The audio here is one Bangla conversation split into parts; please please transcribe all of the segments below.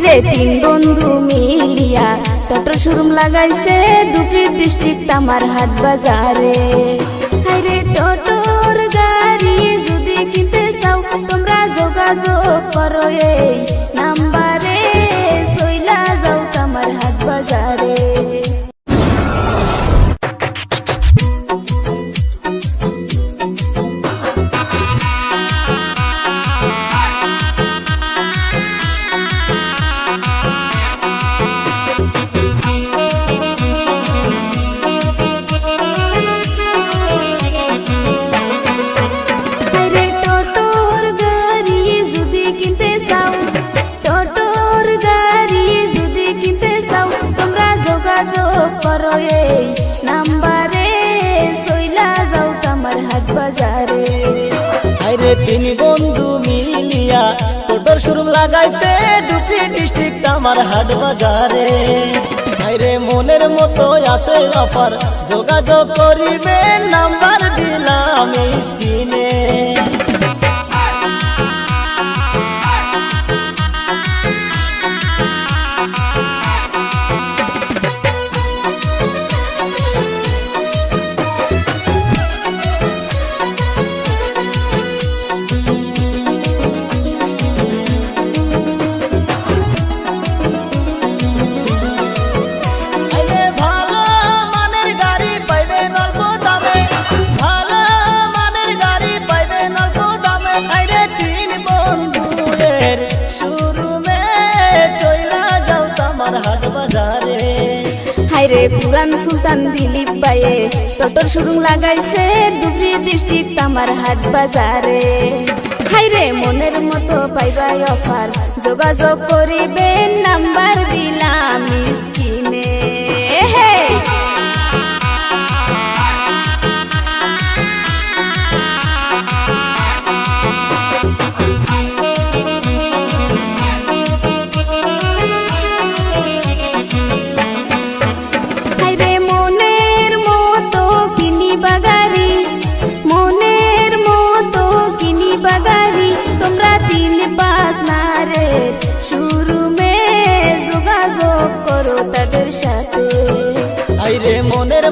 হাইরে তিন বন্ধু মিলিয়া। টটর শোরুম লাগাইছে দুটি ডিস্ট্রিক্ট আমার হাট বাজারে। করো নাম্বারে, সইলা যাও আমার হাট বাজারে। আরে তিন বন্ধু মিলিয়া টোটোর শুরু লাগাইছে দুটি ডিস্ট্রিক্ট আমার হাট বাজারে। আরে মনের মতো আসে অফার, যোগাযোগ করিবে, নাম্বার দিলাম স্ক্রিনে। হাইরে কুরান সুলতান দিলীপ পায়ে। টোটোর শুরু লাগাইছে দুবরি ডিস্ট্রিক্ট আমার হাট বাজারে। হাইরে, মনের মতো পাইবাই অফার। যোগাযোগ করিবেন নাম্বার দিলাম স্কিনে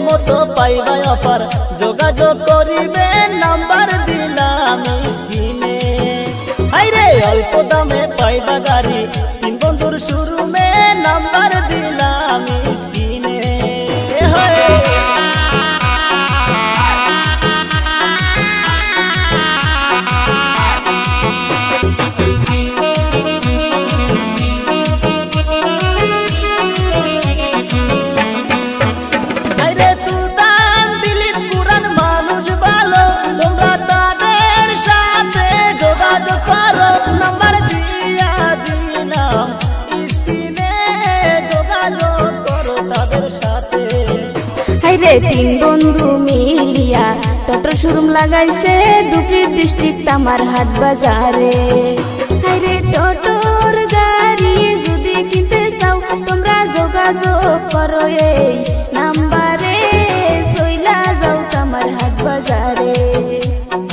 মতো পাইবাই অফার। যোগাযোগ করিবে, নাম্বার দিলাম স্ক্রিনে। আইরে অল্প দামে পাইবা গাড়ি। তিন বন্ধুর শুরু মে হাইরে তিন বন্ধু মিলিয়া। টোটো শোরুম লাগাইছে দুটি ডিস্ট্রিক্ট আমার হাট বাজারে। হাইরে টোটোর গাড়ি যদি কিনতে চাও, তোমরা যোগাযোগ করো এই নাম্বারে। সইলা যাও আমার হাট বাজারে।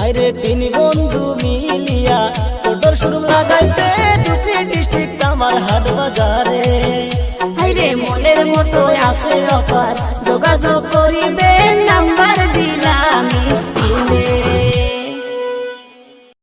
আইরে তিন বন্ধু মিলিয়া, টোটোর শুরু লাগাইছে দুটি ডিস্ট্রিক্ট আমার হাট বাজারে। হাইরে মনের মতো অফার যোগাযোগ করিবে নাম্বার